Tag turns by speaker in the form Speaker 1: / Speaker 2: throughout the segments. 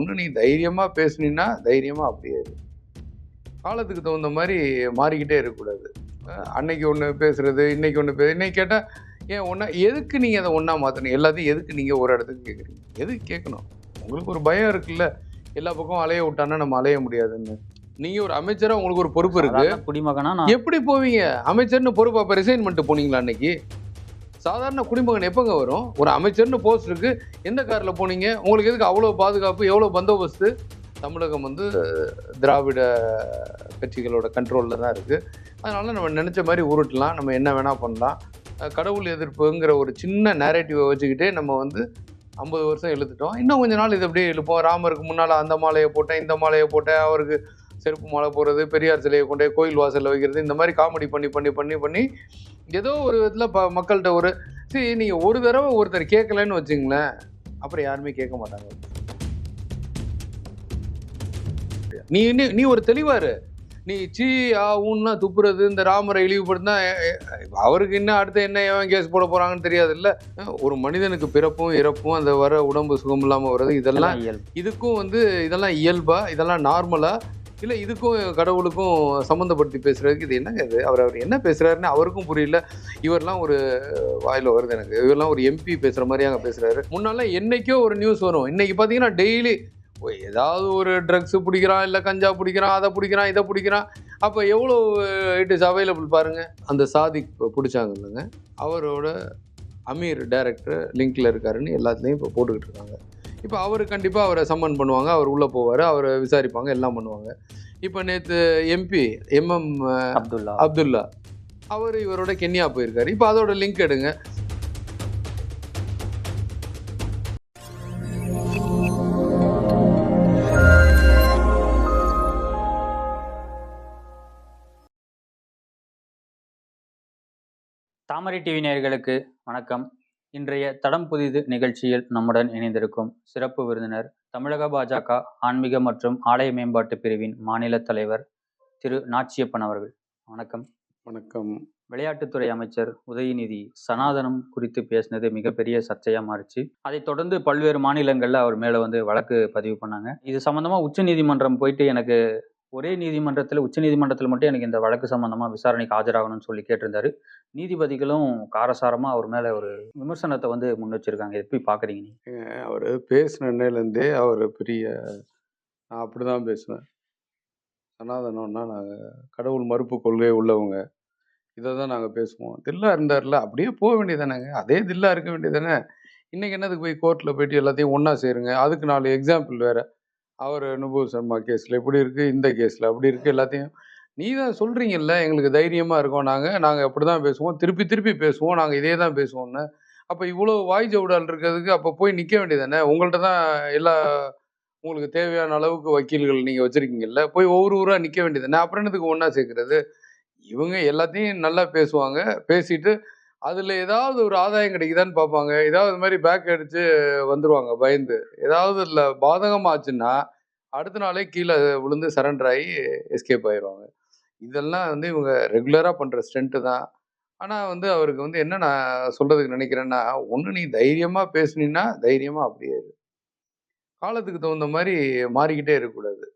Speaker 1: ஒன்று நீ தைரியமாக பேசுனீன்னா தைரியமாக அப்படியே காலத்துக்கு தகுந்த மாதிரி மாறிக்கிட்டே இருக்கக்கூடாது. அன்னைக்கு ஒன்று பேசுறது இன்னைக்கு ஒன்று பே இன்னைக்கு கேட்டால் ஏன் ஒன்றா எதுக்கு நீங்கள் அதை ஒன்றா மாற்றணும் எல்லாத்தையும் எதுக்கு நீங்கள் ஒரு இடத்துக்கு கேட்குறீங்க எதுக்கு கேட்கணும்? உங்களுக்கு ஒரு பயம் இருக்குல்ல? எல்லா பக்கம் அலைய விட்டான்னா நம்ம அலைய முடியாதுன்னு. நீங்கள் ஒரு அமைச்சராக உங்களுக்கு ஒரு பொறுப்பு இருக்கு.
Speaker 2: சாதாரண குடிமகனா
Speaker 1: எப்படி போவீங்க? அமைச்சர்னு பொறுப்பு அப்போ ரிசைன் பண்ணிட்டு போனீங்களா அன்னைக்கு? சாதாரண குடிமகன் எப்போங்க வரும்? ஒரு அமைச்சர்னு போஸ்ட் இருக்கு. எந்த காரில் போனீங்க? உங்களுக்கு எதுக்கு அவ்வளோ பாதுகாப்பு எவ்வளோ பந்தோபஸ்து? தமிழகம் வந்து திராவிட கட்சிகளோட கண்ட்ரோலில் தான் இருக்குது அதனால நம்ம நினச்ச மாதிரி உருட்டலாம். நம்ம என்ன வேணால் பண்ணலாம். கடவுள் எதிர்ப்புங்கிற ஒரு சின்ன நேரேட்டிவை வச்சுக்கிட்டே நம்ம வந்து ஐம்பது வருஷம் இழுத்துட்டோம். இன்னும் கொஞ்ச நாள் இது அப்படியே இழுப்போம். ராமருக்கு முன்னால் அந்த மாலையை போட்டேன் இந்த மாலையை போட்டேன். அவருக்கு செருப்பு மாலை போடுறது பெரியார் சிலையை கொண்டு கோயில் வாசலில் வைக்கிறது இந்த மாதிரி காமெடி பண்ணி பண்ணி பண்ணி பண்ணி ஏதோ ஒரு விதத்தில் ப மக்கள்கிட்ட ஒரு சரி நீங்கள் ஒரு தடவை ஒருத்தர் கேட்கலன்னு வச்சுங்களேன் அப்புறம் யாருமே கேட்க மாட்டாங்க. நீ நீ ஒரு தெளிவாரு நீ சீ ஆ ஊன்னா துப்புறது இந்த ராமரை இழிவுபடுத்தினா அவருக்கு இன்னும் அடுத்து என்ன எவன் கேஸ் போட போறாங்கன்னு தெரியாது இல்ல ஒரு மனிதனுக்கு பிறப்பும் இறப்பும் அந்த வர உடம்பு சுகம் இல்லாம வர்றது இதெல்லாம் இதுக்கும் வந்து இதெல்லாம் இயல்பா இதெல்லாம் நார்மலா இல்லை இதுக்கும் கடவுளுக்கும் சம்மந்தப்படுத்தி பேசுகிறதுக்கு இது என்னங்க இது? அவர் அவர் என்ன பேசுகிறாருன்னு அவருக்கும் புரியல. இவரெல்லாம் ஒரு வாயில வருது எனக்கு. இவரெல்லாம் ஒரு எம்பி பேசுகிற மாதிரி அங்கே பேசுகிறாரு முன்னாலாம் என்றைக்கோ ஒரு நியூஸ் வரும். இன்றைக்கி பார்த்தீங்கன்னா டெய்லி ஏதாவது ஒரு ட்ரக்ஸு பிடிக்கிறான் இல்லை கஞ்சா பிடிக்கிறான் அதை பிடிக்கிறான் இதை பிடிக்கிறான். அப்போ எவ்வளோ இட் இஸ் அவைலபிள் பாருங்கள் அந்த சாதிக் பிடிச்சாங்க இல்லைங்க அவரோட அமீர் டைரக்டர் லிங்க்ல இருக்காருன்னு எல்லாத்துலேயும் இப்போ போட்டுக்கிட்டு இருக்காங்க. இப்போ அவர் கண்டிப்பாக அவரை சம்மன் பண்ணுவாங்க. அவர் உள்ளே போவார். அவரை விசாரிப்பாங்க. எல்லாம் பண்ணுவாங்க. இப்போ நேற்று எம்பி எம்எம்
Speaker 2: அப்துல்லா.
Speaker 1: அப்துல்லா. அவர் இவரோட கென்யா போயிருக்காரு. இப்போ அதோட லிங்க் எடுங்க.
Speaker 2: தாமரை டிவி நேயர்களுக்கு வணக்கம். இன்றைய தடம் புதிது நிகழ்ச்சியில் நம்முடன் இணைந்திருக்கும் சிறப்பு விருந்தினர் தமிழக பாஜக ஆன்மீக மற்றும் ஆலய மேம்பாட்டு பிரிவின் மாநில தலைவர் திரு நாச்சியப்பன் அவர்கள். வணக்கம்.
Speaker 1: வணக்கம்.
Speaker 2: விளையாட்டுத்துறை அமைச்சர் உதயநிதி சனாதனம் குறித்து பேசினது மிகப்பெரிய சர்ச்சையா மாறிச்சு. அதைத் தொடர்ந்து பல்வேறு மாநிலங்கள்ல அவர் மேல வந்து வழக்கு பதிவு பண்ணாங்க. இது சம்பந்தமா உச்ச நீதிமன்றம் போயிட்டு எனக்கு ஒரே நீதிமன்றத்தில் உச்ச நீதிமன்றத்தில் மட்டும் எனக்கு இந்த வழக்கு சம்பந்தமாக விசாரணைக்கு ஆஜராகணும்னு சொல்லி கேட்டிருந்தாரு. நீதிபதிகளும் காரசாரமாக அவர் மேலே ஒரு விமர்சனத்தை வந்து முன் வச்சிருக்காங்க. எப்படி பார்க்குறீங்க நீங்க?
Speaker 1: அவர் பேசின அன்னையிலேருந்தே அவர் பெரிய நான் அப்படி தான் பேசுவேன். சனாதனம்னா நாங்கள் கடவுள் மறுப்பு கொள்கை உள்ளவங்க. இதை தான் நாங்கள் பேசுவோம். தில்லா இருந்தார்ல அப்படியே போக வேண்டியதானேங்க அதே தில்லா இருக்க வேண்டியதானே இன்றைக்கி என்னதுக்கு போய் கோர்ட்டில் போயிட்டு எல்லாத்தையும் ஒன்றா சேருங்க. அதுக்கு நாலு எக்ஸாம்பிள் வேறு. அவர் நுபூர் சர்மா கேஸில் இப்படி இருக்குது இந்த கேஸில் அப்படி இருக்குது எல்லாத்தையும் நீ தான் சொல்கிறீங்கல்ல எங்களுக்கு தைரியமாக இருக்கோம் நாங்கள் நாங்கள் அப்படி தான் பேசுவோம் திருப்பி திருப்பி பேசுவோம் நாங்கள் இதே தான் பேசுவோம்னு. அப்போ இவ்வளோ வாய் ஜவுடால் இருக்கிறதுக்கு அப்போ போய் நிற்க வேண்டியதானே உங்கள்கிட்ட தான் எல்லா உங்களுக்கு தேவையான அளவுக்கு வக்கீல்கள் நீங்கள் வச்சுருக்கீங்கல்ல போய் ஒவ்வொரு ஊராக நிற்க வேண்டியதானே அப்புறம் என்னதுக்கு ஒன்றா சேர்க்குறது? இவங்க எல்லாத்தையும் நல்லா பேசுவாங்க பேசிட்டு அதில் ஏதாவது ஒரு ஆதாயம் கிடைக்குதான்னு பார்ப்பாங்க. ஏதாவது இது மாதிரி பேக் அடித்து வந்துருவாங்க பயந்து. ஏதாவது இல்லை பாதகமாச்சுன்னா அடுத்த நாளே கீழே விழுந்து சரண்டர் ஆகி எஸ்கேப் ஆயிடுவாங்க இதெல்லாம் வந்து இவங்க ரெகுலராக பண்ணுற ஸ்டண்ட்டு தான். ஆனால் வந்து அவருக்கு வந்து என்ன நான் சொல்கிறதுக்கு நினைக்கிறேன்னா ஒன்று நீ தைரியமாக பேசுனீன்னா தைரியமாக அப்படியே இரு. காலத்துக்கு தகுந்த மாதிரி மாறிக்கிட்டே இருக்கக்கூடாது.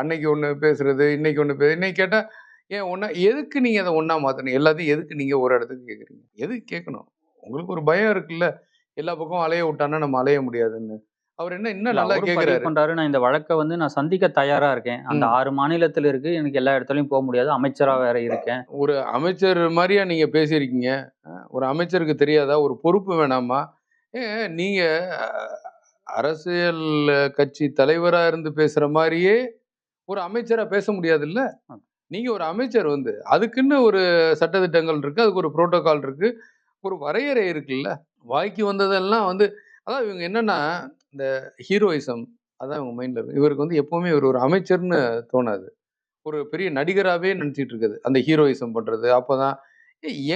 Speaker 1: அன்னைக்கு ஒன்று பேசுறது இன்னைக்கு ஒன்று பே இன்னைக்கு கேட்டால் ஏன் ஒன்றா எதுக்கு நீங்கள் அதை ஒன்றா மாற்றணும் எல்லாத்தையும் எதுக்கு நீங்கள் ஒரு இடத்துக்கு கேட்குறீங்க எதுக்கு கேட்கணும் உங்களுக்கு ஒரு பயம் இருக்குல்ல? எல்லா பக்கம் அலைய விட்டான்னா நம்ம அலைய முடியாதுன்னு. அவர் என்ன இன்னும் நல்லா கேட்குறாரு
Speaker 2: பண்றாரு. நான் இந்த வழக்கை வந்து நான் சந்திக்க தயாரா இருக்கேன். அந்த. ஆறு மாநிலத்தில் இருக்கு. எனக்கு எல்லா இடத்துலயும் போக முடியாது. அமைச்சரா வேற இருக்கேன்.
Speaker 1: ஒரு அமைச்சர் மாதிரியா நீங்க பேசியிருக்கீங்க. ஒரு அமைச்சருக்கு தெரியாதா? ஒரு பொறுப்பு வேணாமா? ஏன் நீங்க அரசியல் கட்சி தலைவரா இருந்து பேசுற மாதிரியே ஒரு அமைச்சரா பேச முடியாதுல்ல?
Speaker 2: ஆமா.
Speaker 1: நீங்க ஒரு அமைச்சர் வந்து அதுக்குன்னு ஒரு சட்டதிட்டங்கள் இருக்கு அதுக்கு ஒரு புரோட்டோகால் இருக்கு ஒரு வரையறை இருக்குல்ல? வாய்க்கு வந்ததெல்லாம் வந்து அதான் இவங்க என்னன்னா இந்த ஹீரோயிசம் அதான் இவங்க மைண்ட்ல இருக்கு. இவருக்கு வந்து எப்பவுமே இவர் ஒரு அமைச்சர்னு தோணாது. ஒரு பெரிய நடிகராகவே நினச்சிட்டு இருக்குது அந்த ஹீரோயிசம் பண்ணுறது அப்போ தான்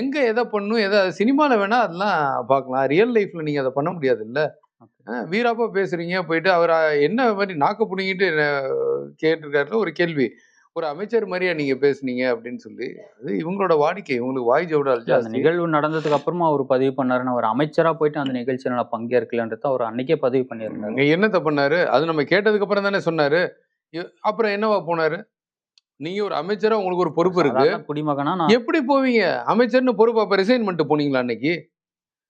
Speaker 1: எங்கே எதை பண்ணும் எதை சினிமாவில் வேணால் அதெல்லாம் பார்க்கலாம். ரியல் லைஃப்பில் நீங்கள் அதை பண்ண முடியாது இல்லை வீராப்பா பேசுகிறீங்க போயிட்டு அவர் என்ன மாதிரி நாக்க பிடிங்கிட்டு கேட்டிருக்காருல ஒரு கேள்வி. ஒரு அமைச்சர் மாதிரியா நீங்க பேசுனீங்க அப்படின்னு சொல்லி அது இவங்களோட வாடிக்கை. இவங்களுக்கு வாய் ஜவுடால்
Speaker 2: அந்த நிகழ்வு நடந்ததுக்கு அப்புறமா அவர் பதிவு பண்ணாருன்னு ஒரு அமைச்சரா போயிட்டு அந்த நிகழ்ச்சியில நான் பங்கேற்கலன்றது அவர் அன்னைக்கே பதிவு பண்ணியிருந்தாரு.
Speaker 1: இங்க என்னத்த பண்ணாரு? அது நம்ம கேட்டதுக்கு அப்புறம் தானே சொன்னாரு. அப்புறம் என்னவா போனாரு? நீங்க ஒரு அமைச்சரா உங்களுக்கு ஒரு பொறுப்பு இருக்கு.
Speaker 2: குடிமகனா
Speaker 1: எப்படி போவீங்க? அமைச்சர்னு பொறுப்பு அப்ப ரிசைன் பண்ணிட்டு போனீங்களா அன்னைக்கு?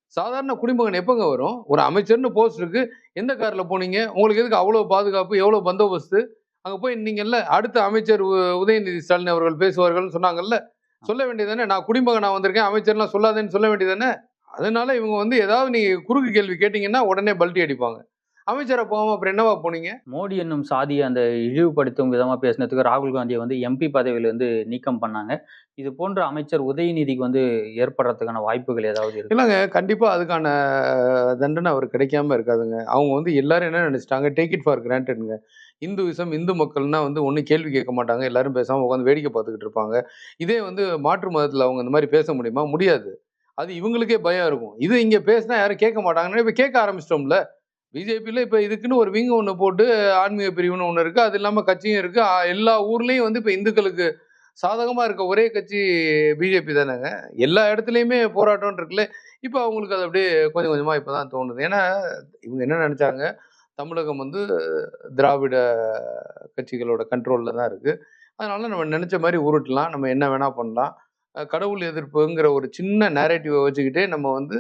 Speaker 1: சாதாரண குடிமகன் எப்பங்க வரும்? ஒரு அமைச்சர்னு போஸ்ட் இருக்கு. எந்த கார்ல போனீங்க? உங்களுக்கு எதுக்கு அவ்வளவு பாதுகாப்பு எவ்வளவு பந்தோபஸ்து? அங்க போய் நீங்கல்ல அடுத்த அமைச்சர் உதயநிதி ஸ்டாலின் அவர்கள் பேசுவார்கள்னு சொன்னாங்கல்ல சொல்ல வேண்டியதானே நான் குடிமகனா வந்திருக்கேன் அமைச்சர்லாம் சொல்லாதேன்னு சொல்ல வேண்டியதானே அதனால இவங்க வந்து ஏதாவது நீங்க குறுக்கு கேள்வி கேட்டீங்கன்னா உடனே பல்ட்டி அடிப்பாங்க. அமைச்சரை போகாம அப்புறம் என்னவா போனீங்க?
Speaker 2: மோடி என்னும் சாதியை அந்த இழிவுபடுத்தும் விதமா பேசினதுக்கு ராகுல் காந்தியை வந்து எம்பி பதவியில இருந்து நீக்கம் பண்ணாங்க. இது போன்ற அமைச்சர் உதயநிதிக்கு வந்து ஏற்படுறதுக்கான வாய்ப்புகள் ஏதாவது இருக்கு?
Speaker 1: இல்லைங்க கண்டிப்பா அதுக்கான தண்டனை அவர் கிடைக்காம இருக்காதுங்க. அவங்க வந்து எல்லாரும் என்ன நினைச்சிட்டாங்க டேக் இட் ஃபார் கிராண்டட்ங்க இந்துவிசம் இந்து மக்கள்னா வந்து ஒன்றும் கேள்வி கேட்க மாட்டாங்க. எல்லாரும் பேசாமல் உட்காந்து வேடிக்கை பார்த்துக்கிட்டு இருப்பாங்க. இதே வந்து மாற்று மதத்தில் அவங்க இந்த மாதிரி பேச முடியுமா? முடியாது. அது இவங்களுக்கே பயம் இருக்கும். இது இங்கே பேசினா யாரும் கேட்க மாட்டாங்கன்னு இப்போ கேட்க ஆரம்பிச்சிட்டோம்ல. பிஜேபியில் இப்போ இதுக்குன்னு ஒரு விங் ஒன்று போட்டு ஆன்மீக பிரிவுன்னு ஒன்று இருக்குது அது இல்லாமல் கட்சியும் இருக்குது எல்லா ஊர்லேயும் வந்து இப்போ இந்துக்களுக்கு சாதகமாக இருக்க ஒரே கட்சி பிஜேபி தானேங்க. எல்லா இடத்துலையுமே போராட்டம் இருக்குல்ல. இப்போ அவங்களுக்கு அது அப்படியே கொஞ்சம் கொஞ்சமாக இப்போ தான் தோணுது. ஏன்னா இவங்க என்ன நினச்சாங்க? தமிழகம் வந்து திராவிட கட்சிகளோட கண்ட்ரோலில் தான் இருக்குது அதனால் நம்ம நினச்ச மாதிரி உருட்டலாம். நம்ம என்ன வேணால் பண்ணலாம். கடவுள் எதிர்ப்புங்கிற ஒரு சின்ன நேரேட்டிவை வச்சுக்கிட்டே நம்ம வந்து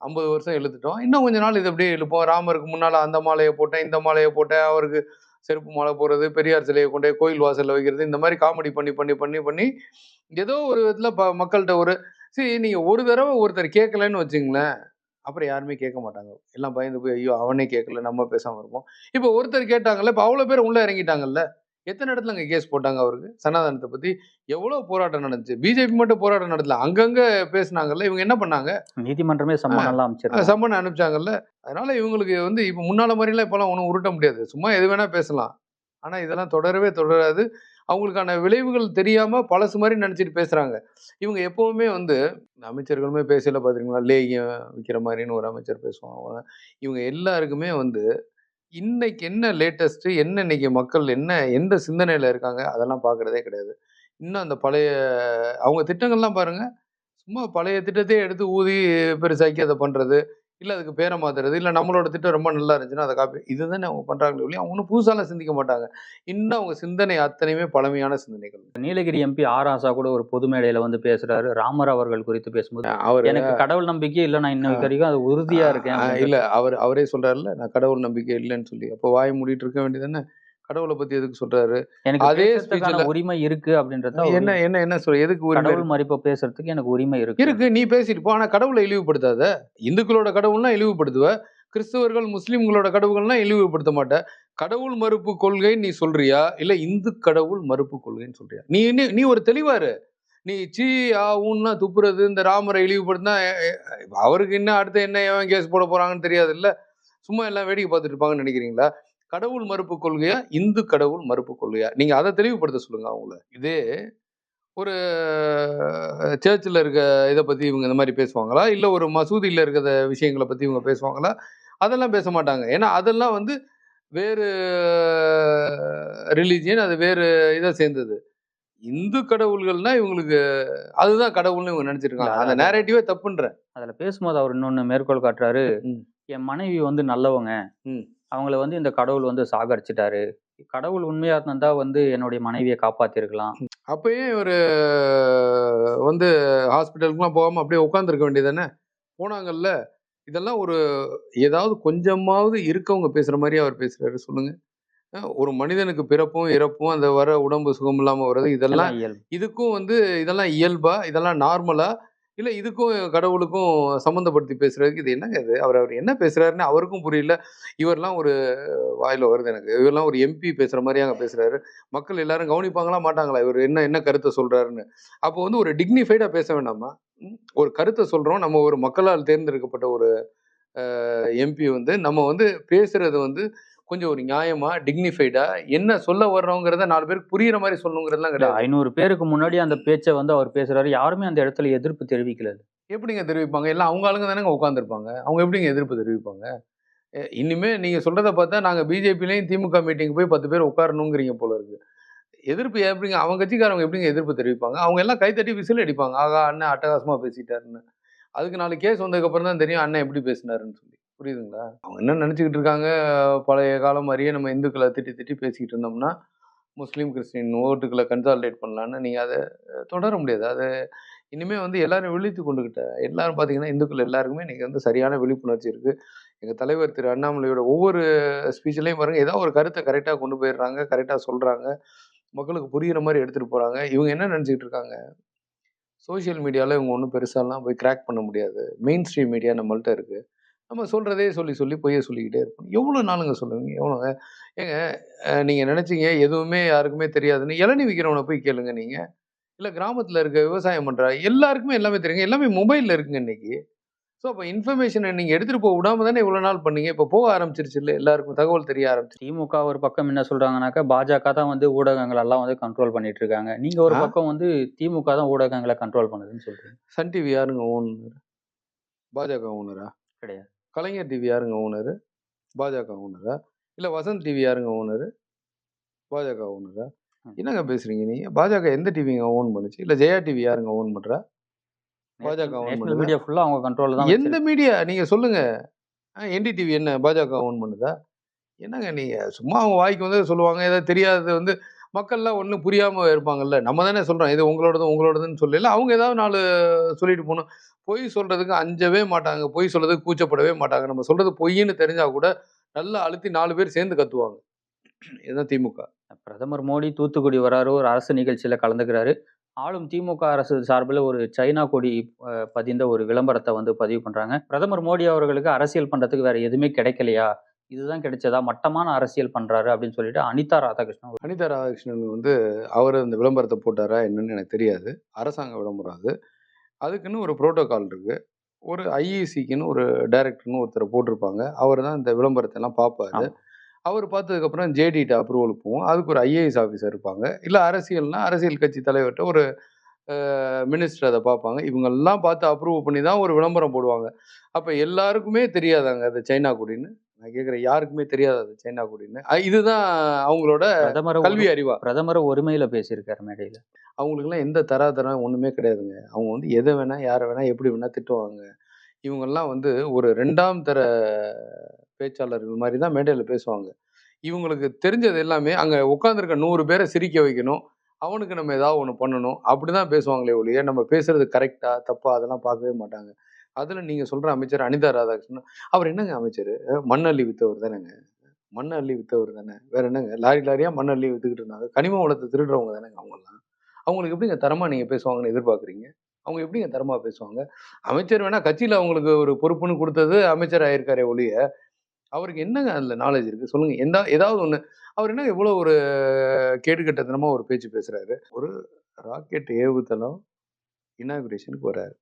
Speaker 1: ஐம்பது வருஷம் இழுத்துட்டோம். இன்னும் கொஞ்ச நாள் இது அப்படியே இழுப்போம். ராமருக்கு முன்னால் அந்த மாலையை போட்டேன் இந்த மாலையை போட்டேன். அவருக்கு செருப்பு மாலை போடுறது பெரியார் சிலையை கொண்டு போய் கோயில் வாசலில் வைக்கிறது இந்த மாதிரி காமெடி பண்ணி பண்ணி பண்ணி பண்ணி ஏதோ ஒரு விதத்தில் ப மக்கள்கிட்ட ஒரு சரி நீங்கள் ஒரு தடவை ஒருத்தர் கேட்கலன்னு வச்சுங்களேன் அப்புறம் யாருமே கேட்க மாட்டாங்க. எல்லாம் பயந்து போய் ஐயோ அவனே கேட்கல நம்ம பேசாமல் இருப்போம். இப்போ ஒருத்தர் கேட்டாங்கல்ல இப்போ அவ்வளோ பேர் உள்ளே இறங்கிட்டாங்கல்ல எத்தனை இடத்துல அங்கே கேஸ் போட்டாங்க அவருக்கு? சனாதனத்தை பற்றி எவ்வளோ போராட்டம் நடந்துச்சு? பிஜேபி மட்டும் போராட்டம் நடத்தல அங்கங்கே பேசுனாங்கல்ல இவங்க என்ன பண்ணாங்க?
Speaker 2: நீதிமன்றமே சம்மனம்லாம் அமைச்சிருக்காங்க
Speaker 1: சம்மன் அனுப்பிச்சாங்கல்ல. அதனால இவங்களுக்கு வந்து இப்போ முன்னால மாதிரிலாம் இப்போலாம் ஒன்றும் உருட்ட முடியாது. சும்மா எது வேணா பேசலாம். ஆனால் இதெல்லாம் தொடரவே தொடராது. அவங்களுக்கான விளைவுகள் தெரியாமல் பழசு மாதிரி நினச்சிட்டு பேசுகிறாங்க இவங்க எப்போவுமே வந்து இந்த அமைச்சர்களுமே பேசல பார்த்துருக்கீங்களா லேகியம் விற்கிற மாதிரின்னு ஒரு அமைச்சர் பேசுவாங்க. இவங்க எல்லாருக்குமே வந்து இன்னைக்கு என்ன லேட்டஸ்ட்டு என்ன இன்னைக்கு மக்கள் என்ன எந்த சிந்தனையில் இருக்காங்க? அதெல்லாம் பார்க்குறதே கிடையாது. இன்னும் அந்த பழைய அவங்க திட்டங்கள்லாம் பாருங்கள் சும்மா பழைய திட்டத்தையே எடுத்து ஊதி பெருசாக்கி அதை பண்ணுறது இல்ல அதுக்கு பேரை மாத்துறது. இல்ல நம்மளோட திட்டம் ரொம்ப நல்லா இருந்துச்சுன்னா அதை காப்பி இதுதானே அவங்க பண்றாங்களே ஒழிய அவங்க ஒன்றும் புதுசாலாம் சிந்திக்க மாட்டாங்க. இன்னும் அவங்க சிந்தனை அத்தனையுமே பழமையான சிந்தனைகள்.
Speaker 2: நீலகிரி எம்பி ஆர் ஆசா கூட ஒரு பொது மேடையில வந்து பேசுறாரு. ராமர் அவர்கள் குறித்து பேசும்போது
Speaker 1: அவர்
Speaker 2: எனக்கு கடவுள் நம்பிக்கை இல்ல நான் இன்னும் வரைக்கும் அது உறுதியா இருக்கேன்.
Speaker 1: இல்ல அவர் அவரே சொல்றாருல்ல நான் கடவுள் நம்பிக்கை இல்லைன்னு சொல்லி. அப்போ வாய் மூடிட்டு இருக்க வேண்டியதானே கடவுளை பத்தி எதுக்கு சொல்றாரு?
Speaker 2: எனக்கு
Speaker 1: அதே speechல-
Speaker 2: உரிமை இருக்கு அப்படின்றத
Speaker 1: என்ன என்ன என்ன சொல்ற? எதுக்கு
Speaker 2: கடவுள் மதிப்பை பேசுறதுக்கு எனக்கு உரிமை இருக்கு.
Speaker 1: இருக்கு நீ பேசிட்டு போ. ஆனா கடவுளை இழிவுபடுத்தாத. இந்துக்களோட கடவுள்னா இழிவுபடுத்துவ. கிறிஸ்தவர்கள் முஸ்லிம்களோட கடவுள்லாம் இழிவுபடுத்த மாட்ட. கடவுள் மறுப்பு கொள்கை நீ சொல்றியா? இல்ல இந்து கடவுள் மறுப்பு கொள்கைன்னு சொல்றியா? நீ நீ- ஒரு தெளிவாரு. நீ சீ ஆ ஊன்னா துப்புறது இந்த ராமரை இழிவுபடுத்தினா அவருக்கு என்ன அடுத்து என்ன எவன் கேஸ் போட போறாங்கன்னு தெரியாது இல்ல சும்மா எல்லாம் வேடிக்கை பார்த்துட்டு இருப்பாங்கன்னு நினைக்கிறீங்களா? கடவுள் மறுப்பு கொள்கையா? இந்து கடவுள் மறுப்பு கொள்கையா? நீங்க அதை தெளிவுபடுத்த சொல்லுங்க அவங்கள. இதே ஒரு சர்ச்சில் இருக்க இதை பற்றி இவங்க இந்த மாதிரி பேசுவாங்களா? இல்லை ஒரு மசூதியில் இருக்கிற விஷயங்களை பற்றி இவங்க பேசுவாங்களா? அதெல்லாம் பேச மாட்டாங்க. ஏன்னா அதெல்லாம் வந்து வேறு ரிலீஜியன் அது வேறு இதை சேர்ந்தது. இந்து கடவுள்கள்னா இவங்களுக்கு அதுதான் கடவுள்னு இவங்க நினைச்சிட்டு இருக்காங்க அந்த நேரேட்டிவே தப்புன்ற
Speaker 2: அதுல பேசும்போது அவர் இன்னொன்னு மேற்கோள் காட்டுறாரு.
Speaker 1: ம்.
Speaker 2: என் மனைவி வந்து நல்லவங்க.
Speaker 1: ம்.
Speaker 2: அவங்கள வந்து இந்த கடவுள் வந்து சாகடிச்சிட்டாரு. கடவுள் உண்மையா இருந்தா வந்து என்னுடைய மனைவியை காப்பாத்திருக்கலாம்.
Speaker 1: அப்பயே ஒரு வந்து ஹாஸ்பிட்டலுக்குலாம் போகாமல் அப்படியே உட்காந்துருக்க வேண்டியதானே போனாங்கல்ல இதெல்லாம் ஒரு ஏதாவது கொஞ்சமாவது இருக்கவங்க பேசுகிற மாதிரி அவர் பேசுறாரு சொல்லுங்க. ஒரு மனிதனுக்கு பிறப்பும் இறப்பும் அந்த வர உடம்பு சுகம் இல்லாமல் வர்றது இதெல்லாம் இதுக்கும் வந்து இதெல்லாம் இயல்பா இதெல்லாம் நார்மலா இல்லை இதுக்கும் கடவுளுக்கும் சம்மந்தப்படுத்தி பேசுகிறதுக்கு இது என்னங்க இது? அவர் அவர் என்ன பேசுகிறாருன்னு அவருக்கும் புரியல. இவரெல்லாம் ஒரு வாயில் வருது எனக்கு. இவரெல்லாம் ஒரு எம்பி பேசுகிற மாதிரி அங்கே பேசுகிறாரு மக்கள் எல்லாரும் கவனிப்பாங்களா மாட்டாங்களா? இவர் என்ன என்ன கருத்தை சொல்கிறாருன்னு அப்போ வந்து ஒரு டிக்னிஃபைடாக பேச வேண்டாமா? ஒரு கருத்தை சொல்கிறோம் நம்ம ஒரு மக்களால் தேர்ந்தெடுக்கப்பட்ட ஒரு எம்பி வந்து நம்ம வந்து பேசுகிறது வந்து கொஞ்சம் ஒரு நியாயமா டிக்னிஃபைடா என்ன சொல்ல வர்றோங்கிறத நாலு பேருக்கு புரியுற மாதிரி சொல்லணுங்கிறதுலாம் கிடையாது.
Speaker 2: ஐநூறு பேருக்கு முன்னாடி அந்த பேச்சை வந்து அவர் பேசுறாரு. யாருமே அந்த இடத்துல எதிர்ப்பு தெரிவிக்கல.
Speaker 1: எப்படிங்க தெரிவிப்பாங்க? எல்லாம் அவங்க ஆளுங்க தானேங்க உட்காந்துருப்பாங்க அவங்க எப்படிங்க எதிர்ப்பு தெரிவிப்பாங்க? இனிமே நீங்க சொல்றத பார்த்தா நாங்க பிஜேபிலையும் திமுக மீட்டிங் போய் பத்து பேர் உட்காரணுங்கிறீங்க போல இருக்கு. எதிர்ப்பு எப்படிங்க அவங்க கட்சிக்காரங்க எப்படிங்க எதிர்ப்பு தெரிவிப்பாங்க? அவங்க எல்லாம் கைத்தட்டி விசில் அடிப்பாங்க. ஆகா அண்ணன் அட்டகாசமா பேசிட்டாருன்னு. அதுக்கு நாலு கேஸ் வந்ததுக்கு அப்புறம் தான் தெரியும் அண்ணன் எப்படி பேசினாருன்னு சொல்லி. புரியுதுங்களா? அவங்க என்ன நினச்சிக்கிட்டு இருக்காங்க? பழைய காலம் மாதிரியே நம்ம இந்துக்களை திட்டி திட்டி பேசிக்கிட்டு இருந்தோம்னா முஸ்லீம் கிறிஸ்டின் ஓட்டுக்களை கன்சாலிடேட் பண்ணலான்னு நீங்கள் அதை தொடர முடியாது. அது இனிமேல் வந்து எல்லாரும் விழித்து கொண்டுக்கிட்ட எல்லாரும் பார்த்தீங்கன்னா இந்துக்கள் எல்லாருக்குமே நீங்கள் வந்து சரியான விழிப்புணர்ச்சி இருக்குது எங்கள் தலைவர் திரு அண்ணாமலையோட ஒவ்வொரு ஸ்பீச்லேயும் பாருங்கள் ஏதோ ஒரு கருத்தை கரெக்டாக கொண்டு போயிடுறாங்க கரெக்டாக சொல்கிறாங்க மக்களுக்கு புரியுற மாதிரி எடுத்துகிட்டு போகிறாங்க இவங்க என்ன நினச்சிக்கிட்டு இருக்காங்க? சோஷியல் மீடியாவில் இவங்க ஒன்றும் பெருசாலாம் போய் கிராக் பண்ண முடியாது. மெயின் ஸ்ட்ரீம் மீடியா நம்மள்ட்ட இருக்குது நம்ம சொல்கிறதே சொல்லி சொல்லி பொய்ய சொல்லிக்கிட்டே இருப்போம். எவ்வளோ நாளுங்க சொல்லுவீங்க? எவ்வளோங்க? ஏங்க நீங்கள் நினச்சிங்க எதுவுமே யாருக்குமே தெரியாதுன்னு இளநீ விற்கிறவனை போய் கேளுங்க நீங்கள் இல்லை கிராமத்தில் இருக்க விவசாயம் பண்ணுறா எல்லாருக்குமே எல்லாமே தெரியுங்க. எல்லாமே மொபைலில் இருக்குங்க இன்னைக்கு. ஸோ அப்போ இன்ஃபர்மேஷனை நீங்கள் எடுத்துகிட்டு போக விடாம தானே இவ்வளோ நாள் பண்ணீங்க? இப்போ போக ஆரம்பிச்சிருச்சு இல்லை? எல்லாருக்கும் தகவல் தெரிய ஆரம்பிச்சு.
Speaker 2: திமுக ஒரு பக்கம் என்ன சொல்றாங்கன்னாக்கா பாஜக தான் வந்து ஊடகங்கள் எல்லாம் வந்து கண்ட்ரோல் பண்ணிட்டு இருக்காங்க. நீங்க ஒரு? பக்கம் வந்து திமுக தான் ஊடகங்களை கண்ட்ரோல் பண்ணுதுன்னு சொல்றீங்க.
Speaker 1: சன் டிவி யாருங்க ஓனர் பாஜக ஓனரா
Speaker 2: கிடையாது.
Speaker 1: கலைஞர் டிவி யாருங்க ஓனரு? பாஜக ஓனரா? இல்லை வசந்த் டிவி யாருங்க ஓனரு? பாஜக ஓனரா. என்னங்க பேசுறீங்க நீங்க? பாஜக எந்த டிவிங்க ஓன் பண்ணுச்சு? இல்லை ஜெயா டிவி யாருங்க ஓன் பண்றா? பாஜக
Speaker 2: நேஷனல்
Speaker 1: பண்ணுதா?
Speaker 2: மீடியா ஃபுல்லா அவங்க கண்ட்ரோல் தான்
Speaker 1: எந்த மீடியா? நீங்க சொல்லுங்க. என்டிடிவி என்ன? பாஜக ஓன் பண்ணுதா? என்னங்க நீங்க? சும்மா அவங்க வாய்க்கு வந்து சொல்லுவாங்க. ஏதாவது தெரியாதது வந்து மக்கள்லாம் ஒன்றும் புரியாமல் இருப்பாங்கல்ல. நம்ம தானே சொல்கிறோம் இது உங்களோடது உங்களோடதுன்னு சொல்லல அவங்க ஏதாவது நாலு சொல்லிட்டு போகணும் பொய் சொல்கிறதுக்கு அஞ்சவே மாட்டாங்க. பொய் சொல்கிறதுக்கு கூச்சப்படவே மாட்டாங்க. நம்ம சொல்கிறது பொய்ன்னு தெரிஞ்சால் கூட நல்லா அழுத்தி நாலு பேர் சேர்ந்து கத்துவாங்க. இதுதான் திமுக.
Speaker 2: பிரதமர் மோடி தூத்துக்குடி வராரு. ஒரு அரசு நிகழ்ச்சியில் கலந்துக்கிறாரு. ஆளும் திமுக அரசு சார்பில் ஒரு சைனா கொடி பதிந்த ஒரு விளம்பரத்தை வந்து பதிவு பண்ணுறாங்க பிரதமர் மோடி அவர்களுக்கு அரசியல் பண்ணுறதுக்கு வேறு எதுவுமே கிடைக்கலையா? இதுதான் கிடைச்சதா? மட்டமான அரசியல் பண்றாரு அப்படின்னு சொல்லிட்டு அனிதா ராதாகிருஷ்ணன்
Speaker 1: அனிதா ராதாகிருஷ்ணன் வந்து அவர் அந்த விளம்பரத்தை போட்டாரா என்னன்னு எனக்கு தெரியாது. அரசாங்க விளம்பரம் அது. அதுக்குன்னு ஒரு புரோட்டோகால் இருக்கு. ஒரு ஐஇசிக்குன்னு ஒரு டைரக்டர்னு ஒருத்தரை போட்டிருப்பாங்க. அவர் தான் இந்த விளம்பரத்தை எல்லாம் பார்ப்பாரு. அவர் பார்த்ததுக்கப்புறம் ஜேடிட்ட அப்ரூவல் போகும். அதுக்கு ஒரு ஐஏஎஸ் ஆஃபீஸர் இருப்பாங்க. இல்லை அரசியல்னா அரசியல் கட்சி தலைவர்கிட்ட ஒரு மினிஸ்டர் அதை பார்ப்பாங்க. இவங்கெல்லாம் பார்த்து அப்ரூவ் பண்ணி தான் ஒரு விளம்பரம் போடுவாங்க. அப்போ எல்லாருக்குமே தெரியாதாங்க அது சைனா கொடின்னு? நான் கேட்குறேன் யாருக்குமே தெரியாது அது சைனா கொடின்னு. இதுதான் அவங்களோட
Speaker 2: பிரதமர்
Speaker 1: கல்வி அறிவா.
Speaker 2: பிரதமர் ஒருமையில பேசியிருக்காரு மேடையில.
Speaker 1: அவங்களுக்குலாம் எந்த தராதரம் ஒன்றுமே கிடையாதுங்க. அவங்க வந்து எதை வேணா யாரை வேணா எப்படி வேணா திட்டுவாங்க. இவங்கெல்லாம் வந்து ஒரு ரெண்டாம் தர பேச்சாளர்கள் மாதிரி தான் மேடையில் பேசுவாங்க. இவங்களுக்கு தெரிஞ்சது எல்லாமே அங்கே உட்காந்துருக்க நூறு பேரை சிரிக்க வைக்கணும். அவனுக்கு நம்ம ஏதாவது ஒன்று பண்ணணும். அப்படி தான் பேசுவாங்களே ஒழிய நம்ம பேசுறது கரெக்டா தப்பா அதெல்லாம் பார்க்கவே மாட்டாங்க. அதில் நீங்கள் சொல்கிற அமைச்சர் அனிதா ராதாகிருஷ்ணன் அவர் என்னங்க அமைச்சர்? மண் அள்ளி வித்தவர் தானேங்க. மண் அள்ளி வித்தவர் தானே. வேற என்னங்க? லாரி லாரியாக மண் அள்ளி வித்துக்கிட்டு இருந்தாங்க. கனிம வளத்தை திருடுறவங்க தானேங்க அவங்கெல்லாம். அவங்களுக்கு எப்படிங்க தரமாக நீங்கள் பேசுவாங்கன்னு எதிர்பார்க்குறீங்க? அவங்க எப்படிங்க தரமாக பேசுவாங்க? அமைச்சர் வேணால் கட்சியில் அவங்களுக்கு ஒரு பொறுப்புன்னு கொடுத்தது அமைச்சர் ஆயிருக்காரே ஒழிய அவருக்கு என்னங்க அதில் நாலேஜ் இருக்குது சொல்லுங்கள் எந்த ஏதாவது ஒன்று அவர் என்ன இவ்வளோ ஒரு கேடுகட்டத்தனமாக ஒரு பேச்சு பேசுகிறாரு ஒரு ராக்கெட் ஏவுதளம் இனாகுரேஷனுக்கு வர்றாரு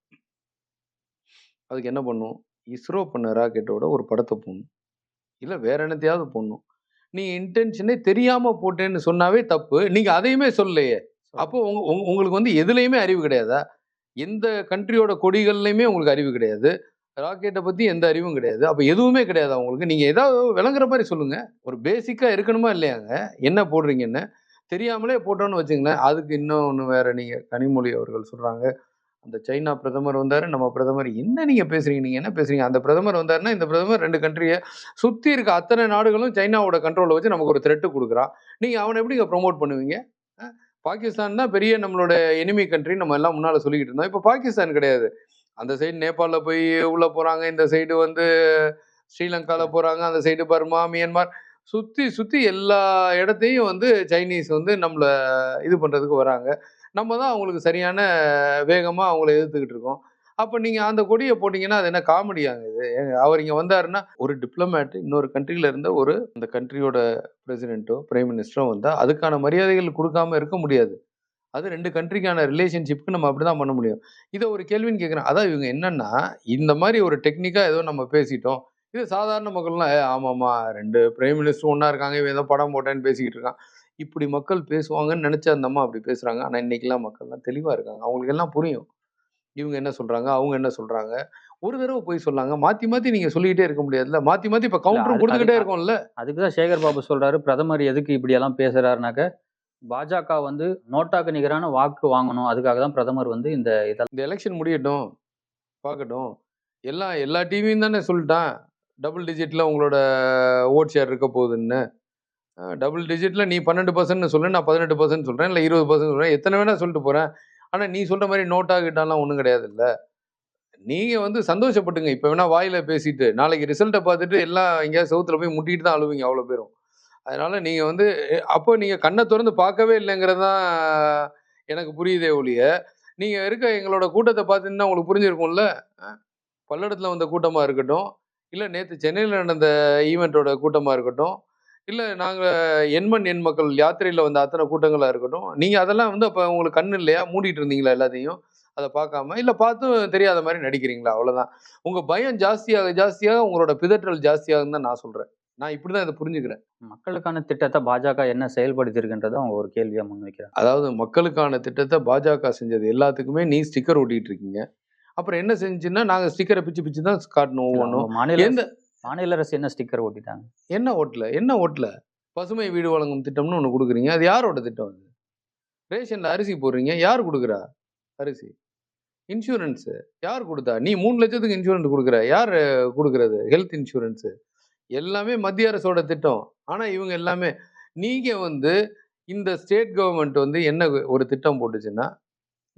Speaker 1: அதுக்கு என்ன பண்ணும்? இஸ்ரோ பண்ண ராக்கெட்டோட ஒரு படத்தை போடணும். இல்ல வேற என்னத்தையாவது போடணும். நீங்க இன்டென்ஷனே தெரியாம போட்டேன்னு சொன்னாவே தப்பு. நீங்க அதையுமே சொல்லலையே. அப்போ உங்க உங்க- உங்களுக்கு வந்து எதுலையுமே அறிவு கிடையாதா? எந்த கண்ட்ரியோட கொடிகள்லையுமே உங்களுக்கு அறிவு கிடையாது. ராக்கெட்டை பத்தி எந்த அறிவும் கிடையாது. அப்ப எதுவுமே கிடையாது உங்களுக்கு? நீங்க ஏதாவது விளங்குற மாதிரி சொல்லுங்க. ஒரு பேசிக்கா இருக்கணுமா இல்லையாங்க? என்ன போடுறீங்கன்னு. தெரியாமலே போட்டோன்னு வச்சுங்களேன். அதுக்கு இன்னும் ஒன்று வேற நீங்க கனிமொழி அவர்கள் சொல்றாங்க. அந்த சைனா பிரதமர் வந்தாரு நம்ம பிரதமர் என்ன நீங்க பேசுறீங்க? நீங்க என்ன பேசுறீங்க? அந்த பிரதமர் வந்தாருன்னா இந்த பிரதமர் ரெண்டு கண்ட்ரியை சுத்தி இருக்க அத்தனை நாடுகளும் சைனாவோட கண்ட்ரோலை வச்சு நமக்கு ஒரு த்ரெட்டு கொடுக்குறான் நீங்க அவனை எப்படிங்க ப்ரோமோட் பண்ணுவீங்க? பாகிஸ்தான் தான் பெரிய நம்மளோட எனிமி கண்ட்ரி நம்ம எல்லாம் முன்னால சொல்லிக்கிட்டு இருந்தோம். இப்போ பாகிஸ்தான் கிடையாது. அந்த சைடு நேபாளில் போய் உள்ள போறாங்க இந்த சைடு வந்து ஸ்ரீலங்கால போறாங்க அந்த சைடு பர்மா மியான்மார். சுத்தி சுத்தி எல்லா இடத்தையும் வந்து சைனீஸ் வந்து நம்மள இது பண்றதுக்கு வராங்க. நம்ம தான் அவங்களுக்கு சரியான வேகமாக அவங்கள எதிர்த்துக்கிட்டு இருக்கோம். அப்போ நீங்கள் அந்த கொடியை போட்டிங்கன்னா அது என்ன காமெடியாங்க இது? அவர் இங்கே வந்தாருன்னா ஒரு டிப்ளமேட் இன்னொரு கண்ட்ரியில் இருந்த ஒரு அந்த கண்ட்ரியோட பிரசிடென்ட்டோ பிரைம் மினிஸ்டரோ வந்தால் அதுக்கான மரியாதைகள் கொடுக்காம இருக்க முடியாது. அது ரெண்டு கண்ட்ரிக்கான ரிலேஷன்ஷிப்புக்கு நம்ம அப்படி தான் பண்ண முடியும். இதை ஒரு கேள்வின்னு கேட்குறேன் அதான் இவங்க என்னென்னா இந்த மாதிரி ஒரு டெக்னிக்காக ஏதோ நம்ம பேசிட்டோம். இது சாதாரண மக்கள்லாம் "ஏ, ஆமாமா ரெண்டு பிரைம் மினிஸ்டர் ஒன்றா இருக்காங்க இவன் ஏதோ படம் போட்டேன்னு பேசிக்கிட்டு இருக்கான். இப்படி மக்கள் பேசுவாங்கன்னு நினைச்ச அந்த அம்மா அப்படி பேசுறாங்க. ஆனா இன்னைக்கெல்லாம் மக்கள்லாம் தெளிவா இருக்காங்க. அவங்களுக்கு எல்லாம் புரியும். இவங்க என்ன சொல்றாங்க? அவங்க என்ன சொல்றாங்க? ஒரு தடவை போய் சொல்லாங்க. மாத்தி மாத்தி நீங்க சொல்லிக்கிட்டே இருக்க முடியாதுல்ல? மாத்தி மாத்தி இப்ப கவுண்டரும் கொடுத்துக்கிட்டே இருக்கோம்ல?
Speaker 2: அதுக்கு தான் சேகர் பாபு சொல்றாரு. பிரதமர் எதுக்கு இப்படி எல்லாம் பேசுறாருனாக்க பாஜக வந்து நோட்டாக்கு நிகரான வாக்கு வாங்கணும். அதுக்காக தான் பிரதமர் வந்து இந்த இதெல்லாம்
Speaker 1: இந்த எலெக்ஷன் முடியட்டும் பார்க்கட்டும். எல்லாம் எல்லா டிவியும் தானே சொல்லிட்டான். டபுள் டிஜிட்டில் உங்களோட ஓட் ஷேர் இருக்க போகுதுன்னு. டபுள் டிஜிட்டில் நீ பன்னெண்டு பர்சன்ட் சொல்லு நான் பதினெட்டு பர்சன்ட் சொல்கிறேன் இல்லை இருபது பர்சன்ட் சொல்கிறேன் எத்தனை வேணால் சொல்லிட்டு போகிறேன் ஆனால் நீ சொல்கிற மாதிரி நோட்டா கிட்டாலாம் ஒன்றும் கிடையாது இல்லை நீங்கள் வந்து சந்தோஷப்பட்டுங்க. இப்போ வேணால் வாயில் பேசிட்டு நாளைக்கு ரிசல்ட்டை பார்த்துட்டு எல்லாம் எங்கேயாவது சவுத்தில் போய் முட்டிட்டு தான் அழுவீங்க அவ்வளோ பேரும். அதனால் நீங்கள் வந்து அப்போ நீங்கள் கண்ணை திறந்து பார்க்கவே இல்லைங்கிறது தான் எனக்கு புரியுதே ஒழிய நீங்கள் இருக்க எங்களோட கூட்டத்தை பார்த்தீங்கன்னா உங்களுக்கு புரிஞ்சிருக்கும்ல? பல்லடத்தில் வந்த கூட்டமாக இருக்கட்டும் இல்லை நேற்று சென்னையில் நடந்த ஈவெண்ட்டோட கூட்டமாக இருக்கட்டும் இல்லை நாங்கள் எண்மண் எண் மக்கள் யாத்திரையில் வந்த அத்தனை கூட்டங்களாக இருக்கட்டும் நீங்கள் அதெல்லாம் வந்து அப்போ உங்களுக்கு கண்ணு இல்லையா? மூடிட்டு இருந்தீங்களா எல்லாத்தையும்? அதை பார்க்காம? இல்லை பார்த்தும் தெரியாத மாதிரி நடிக்கிறீங்களா? அவ்வளோதான் உங்கள் பயம் ஜாஸ்தியாக ஜாஸ்தியாக உங்களோட பிதற்றல் ஜாஸ்தியாகுன்னு தான் நான் சொல்கிறேன் நான் இப்படி தான் இதை புரிஞ்சுக்கிறேன்.
Speaker 2: மக்களுக்கான திட்டத்தை பாஜக என்ன செயல்படுத்தியிருக்கின்றதை அவங்க ஒரு கேள்வியா முன்வைக்கிறாங்க.
Speaker 1: அதாவது மக்களுக்கான திட்டத்தை பாஜக செஞ்சது எல்லாத்துக்குமே நீ ஸ்டிக்கர் ஒட்டிட்டு இருக்கீங்க. அப்புறம் என்ன செஞ்சுன்னா நாங்கள் ஸ்டிக்கரை பிச்சு பிச்சு தான் காட்டணும் ஒவ்வொன்றும்
Speaker 2: மாநில மாநில அரசு என்ன ஸ்டிக்கர் ஓட்டிட்டாங்க?
Speaker 1: என்ன ஓட்டல? என்ன ஓட்டல? பசுமை வீடு வழங்கும் திட்டம்னு ஒன்று கொடுக்குறீங்க. அது யாரோட திட்டம் அது? ரேஷனில் அரிசி போடுறீங்க. யார் கொடுக்குறா அரிசி? இன்சூரன்ஸு யார் கொடுத்தா? நீ மூணு லட்சத்துக்கு இன்சூரன்ஸ் கொடுக்குற. யார் கொடுக்குறது? ஹெல்த் இன்சூரன்ஸு எல்லாமே மத்திய அரசோட திட்டம். ஆனால் இவங்க எல்லாமே நீங்கள் வந்து இந்த ஸ்டேட் கவர்மெண்ட் வந்து என்ன ஒரு திட்டம் போட்டுச்சுன்னா